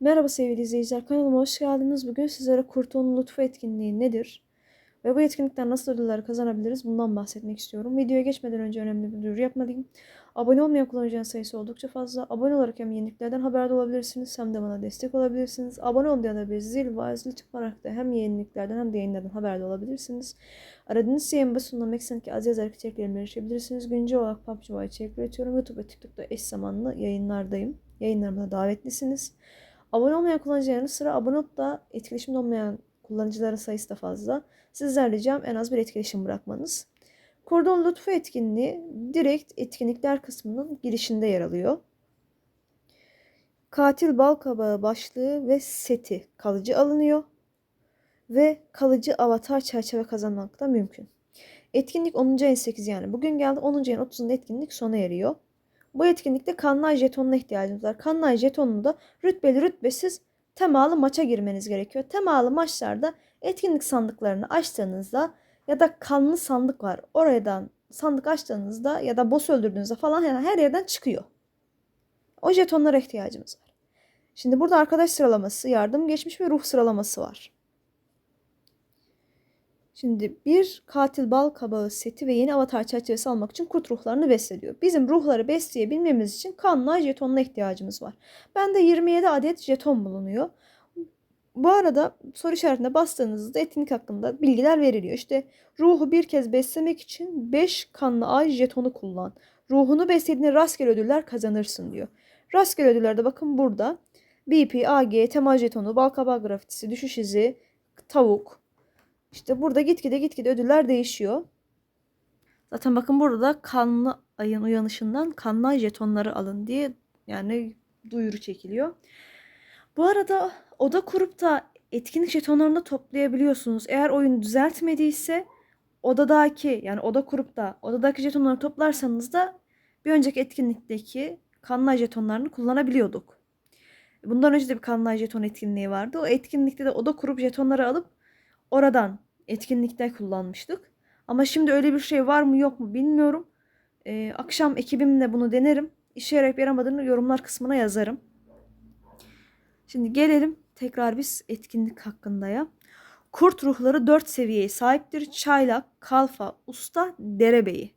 Merhaba sevgili izleyiciler, kanalıma hoş geldiniz. Bugün sizlere Kurtulun Lütfu etkinliği nedir ve bu etkinlikten nasıl ödüller kazanabiliriz bundan bahsetmek istiyorum. Videoya geçmeden önce önemli bir duyuru yapmalıyım. Abone olmayan kullanıcının sayısı oldukça fazla. Abone olarak hem yeniliklerden haberdar olabilirsiniz hem de bana destek olabilirsiniz. Abone olmayan da bir zil var. Zil tıklayarak da hem yeniliklerden hem de yayınlardan haberdar olabilirsiniz. Aradığınız şeyin basınından Meksan'daki az yazarak içeriklerime erişebilirsiniz. Güncel olarak PUBG içerik üretiyorum. YouTube ve TikTok'ta eş zamanlı yayınlardayım. Yayınlarıma davetlisiniz. Abone olmayan kullanıcıların sıra abone olup da etkileşimde olmayan kullanıcıların sayısı da fazla. Sizler ricam en az bir etkileşim bırakmanız. Kordon Lütfu etkinliği direkt etkinlikler kısmının girişinde yer alıyor. Katil bal kabağı başlığı ve seti kalıcı alınıyor ve kalıcı avatar çerçeve kazanmak da mümkün. Etkinlik 10. ayın 8 yani bugün geldi 10. ayın 30'unda etkinlik sona eriyor. Bu etkinlikte kanlay jetonuna ihtiyacımız var. Kanlay jetonunu da rütbeli rütbesiz temalı maça girmeniz gerekiyor. Temalı maçlarda etkinlik sandıklarını açtığınızda ya da kanlı sandık var. Oradan sandık açtığınızda ya da boss öldürdüğünüzde falan yani her yerden çıkıyor. O jetonlara ihtiyacımız var. Şimdi burada arkadaş sıralaması, yardım, geçmiş ve ruh sıralaması var. Şimdi bir katil bal kabağı seti ve yeni avatar çerçevesi almak için kurt ruhlarını beslediyor. Bizim ruhları besleyebilmemiz için kanla jetonuna ihtiyacımız var. Bende 27 adet jeton bulunuyor. Bu arada soru işaretine bastığınızda etkinlik hakkında bilgiler veriliyor. İşte ruhu bir kez beslemek için 5 kanlı ay jetonu kullan. Ruhunu beslediğinde rastgele ödüller kazanırsın diyor. Rastgele ödüller de bakın burada. BP, AG, tema jetonu, balkabağı grafitisi, düşüş izi, tavuk, işte burada gitgide gitgide ödüller değişiyor. Zaten bakın burada kanlı ayın uyanışından kanlı ay jetonları alın diye yani duyuru çekiliyor. Bu arada oda kurup da etkinlik jetonlarını toplayabiliyorsunuz. Eğer oyun düzeltmediyse odadaki yani oda kurup da odadaki jetonları toplarsanız da bir önceki etkinlikteki kanlı ay jetonlarını kullanabiliyorduk. Bundan önce de bir kanlı ay jeton etkinliği vardı. O etkinlikte de oda kurup jetonları alıp oradan etkinlikte kullanmıştık. Ama şimdi öyle bir şey var mı yok mu bilmiyorum. Ee, akşam ekibimle bunu denerim. İşe yarayıp yaramadığını yorumlar kısmına yazarım. Şimdi gelelim tekrar biz etkinlik hakkında ya. Kurt ruhları 4 seviyeye sahiptir. Çaylak, kalfa, usta, derebeyi.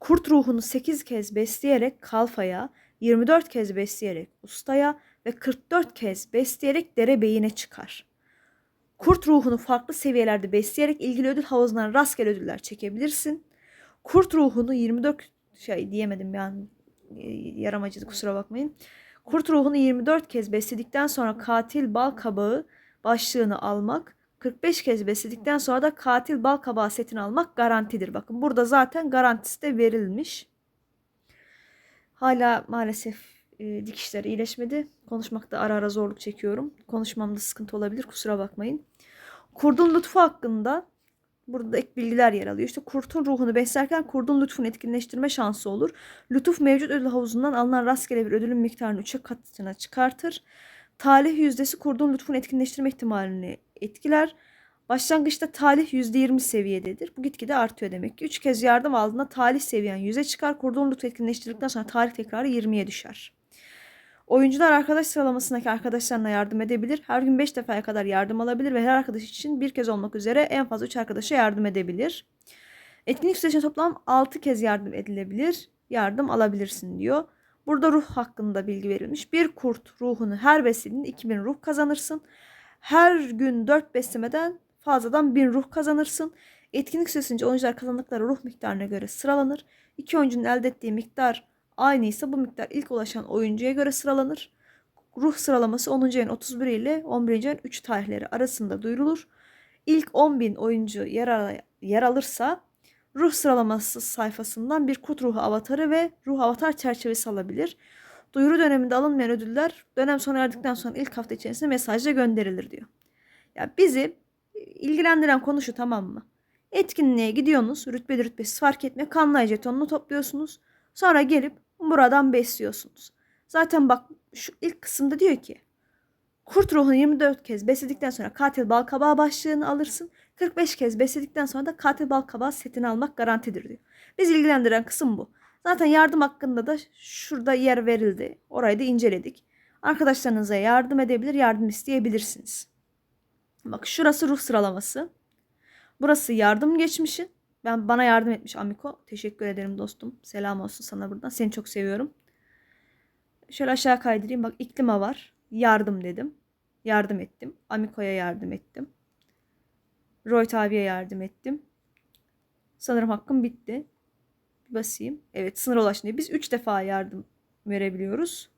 Kurt ruhunu 8 kez besleyerek kalfaya, 24 kez besleyerek ustaya ve 44 kez besleyerek derebeyine çıkar. Kurt ruhunu farklı seviyelerde besleyerek ilgili ödül havuzundan rastgele ödüller çekebilirsin. Kurt ruhunu 24 şey diyemedim yani yaramacıydı kusura bakmayın. Kurt ruhunu 24 kez besledikten sonra katil bal kabağı başlığını almak, 45 kez besledikten sonra da katil bal kabağı setini almak garantidir. Bakın burada zaten garantisi de verilmiş. Hala maalesef e, dikişler iyileşmedi. Konuşmakta ara ara zorluk çekiyorum. Konuşmamda sıkıntı olabilir kusura bakmayın. Kurdun lütfu hakkında burada ek bilgiler yer alıyor. İşte kurtun ruhunu beslerken kurdun lütfunu etkinleştirme şansı olur. Lütuf mevcut ödül havuzundan alınan rastgele bir ödülün miktarını 3'e katına çıkartır. Talih yüzdesi kurdun lütfunu etkinleştirme ihtimalini etkiler. Başlangıçta talih %20 seviyededir. Bu gitgide artıyor demek ki. 3 kez yardım aldığında talih seviyen 100'e çıkar. Kurdun lütfu etkinleştirdikten sonra talih tekrarı 20'ye düşer. Oyuncular arkadaş sıralamasındaki arkadaşlarına yardım edebilir. Her gün 5 defaya kadar yardım alabilir ve her arkadaş için bir kez olmak üzere en fazla 3 arkadaşa yardım edebilir. Etkinlik sürecinde toplam 6 kez yardım edilebilir. Yardım alabilirsin diyor. Burada ruh hakkında bilgi verilmiş. Bir kurt ruhunu her beslediğinde 2000 ruh kazanırsın. Her gün 4 beslemeden fazladan 1000 ruh kazanırsın. Etkinlik süresince oyuncular kazandıkları ruh miktarına göre sıralanır. İki oyuncunun elde ettiği miktar aynıysa bu miktar ilk ulaşan oyuncuya göre sıralanır. Ruh sıralaması 10. ayın 31 ile 11. ayın 3 tarihleri arasında duyurulur. İlk 10.000 oyuncu yer, yer alırsa ruh sıralaması sayfasından bir kurt ruhu avatarı ve ruh avatar çerçevesi alabilir. Duyuru döneminde alınmayan ödüller dönem sona erdikten sonra ilk hafta içerisinde mesajla gönderilir diyor. Ya bizi ilgilendiren konu şu tamam mı? Etkinliğe gidiyorsunuz. Rütbeli rütbesiz fark etme. Kanlay jetonunu topluyorsunuz. Sonra gelip buradan besliyorsunuz. Zaten bak şu ilk kısımda diyor ki kurt ruhunu 24 kez besledikten sonra katil bal kabağı başlığını alırsın. 45 kez besledikten sonra da katil bal kabağı setini almak garantidir diyor. Biz ilgilendiren kısım bu. Zaten yardım hakkında da şurada yer verildi. Orayı da inceledik. Arkadaşlarınıza yardım edebilir, yardım isteyebilirsiniz. Bak şurası ruh sıralaması. Burası yardım geçmişi. Ben bana yardım etmiş Amiko. Teşekkür ederim dostum. Selam olsun sana buradan. Seni çok seviyorum. Şöyle aşağı kaydırayım. Bak iklima var. Yardım dedim. Yardım ettim. Amiko'ya yardım ettim. Roy abiye yardım ettim. Sanırım hakkım bitti. Basayım. Evet sınır ulaştı. Biz 3 defa yardım verebiliyoruz.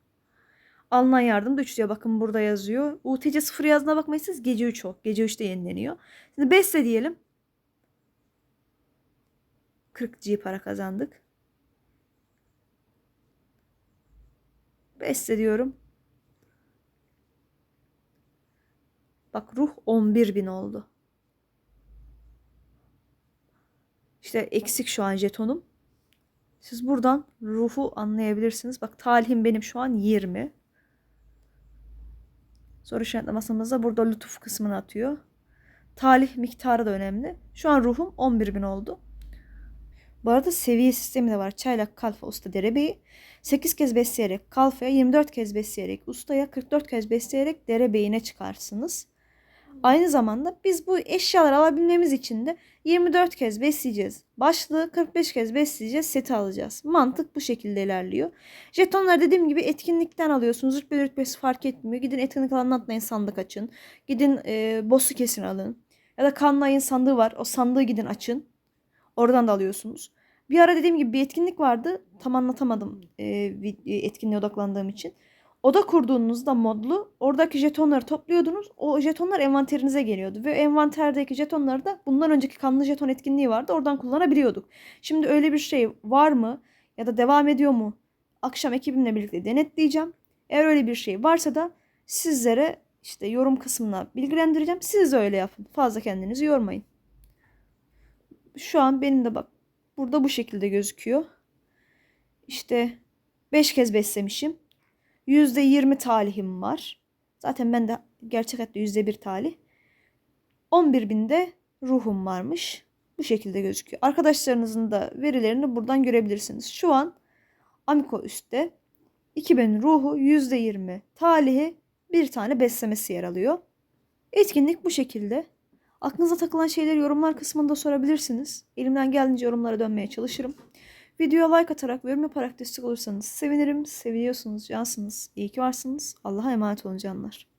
Alınan yardım da 3 diyor. Bakın burada yazıyor. UTC 0 yazdığına bakmayın siz. Gece 3 o. Gece 3'te yenileniyor. Şimdi besle diyelim. 40 G para kazandık. Besle diyorum. Bak ruh 11 bin oldu. İşte eksik şu an jetonum. Siz buradan ruhu anlayabilirsiniz. Bak talihim benim şu an 20. Soru işaretli masamızda burada lütuf kısmını atıyor. Talih miktarı da önemli. Şu an ruhum 11 bin oldu. Bu arada seviye sistemi de var. Çaylak, kalfa, usta, derebeyi. 8 kez besleyerek kalfaya, 24 kez besleyerek ustaya, 44 kez besleyerek derebeyine çıkarsınız. Aynı zamanda biz bu eşyaları alabilmemiz için de 24 kez besleyeceğiz. Başlığı 45 kez besleyeceğiz. Seti alacağız. Mantık bu şekilde ilerliyor. Jetonlar dediğim gibi etkinlikten alıyorsunuz. Rütbe rütbesi fark etmiyor. Gidin etkinlik alanına atlayın sandık açın. Gidin e, boss'u kesin alın. Ya da kanlı ayın sandığı var. O sandığı gidin açın. Oradan da alıyorsunuz. Bir ara dediğim gibi bir etkinlik vardı. Tam anlatamadım e, e, etkinliğe odaklandığım için. Oda kurduğunuzda modlu oradaki jetonları topluyordunuz. O jetonlar envanterinize geliyordu. Ve envanterdeki jetonları da bundan önceki kanlı jeton etkinliği vardı. Oradan kullanabiliyorduk. Şimdi öyle bir şey var mı? Ya da devam ediyor mu? Akşam ekibimle birlikte denetleyeceğim. Eğer öyle bir şey varsa da sizlere işte yorum kısmına bilgilendireceğim. Siz öyle yapın. Fazla kendinizi yormayın. Şu an benim de bak burada bu şekilde gözüküyor. İşte 5 kez beslemişim. %20 talihim var. Zaten ben de gerçek hayatta %1 talih. 11 binde ruhum varmış. Bu şekilde gözüküyor. Arkadaşlarınızın da verilerini buradan görebilirsiniz. Şu an Amiko üstte 2000 ruhu %20 talihi bir tane beslemesi yer alıyor. Etkinlik bu şekilde. Aklınıza takılan şeyleri yorumlar kısmında sorabilirsiniz. Elimden geldiğince yorumlara dönmeye çalışırım. Videoya like atarak ve yorum yaparak destek olursanız sevinirim. Seviliyorsunuz, cansınız. İyi ki varsınız. Allah'a emanet olun canlar.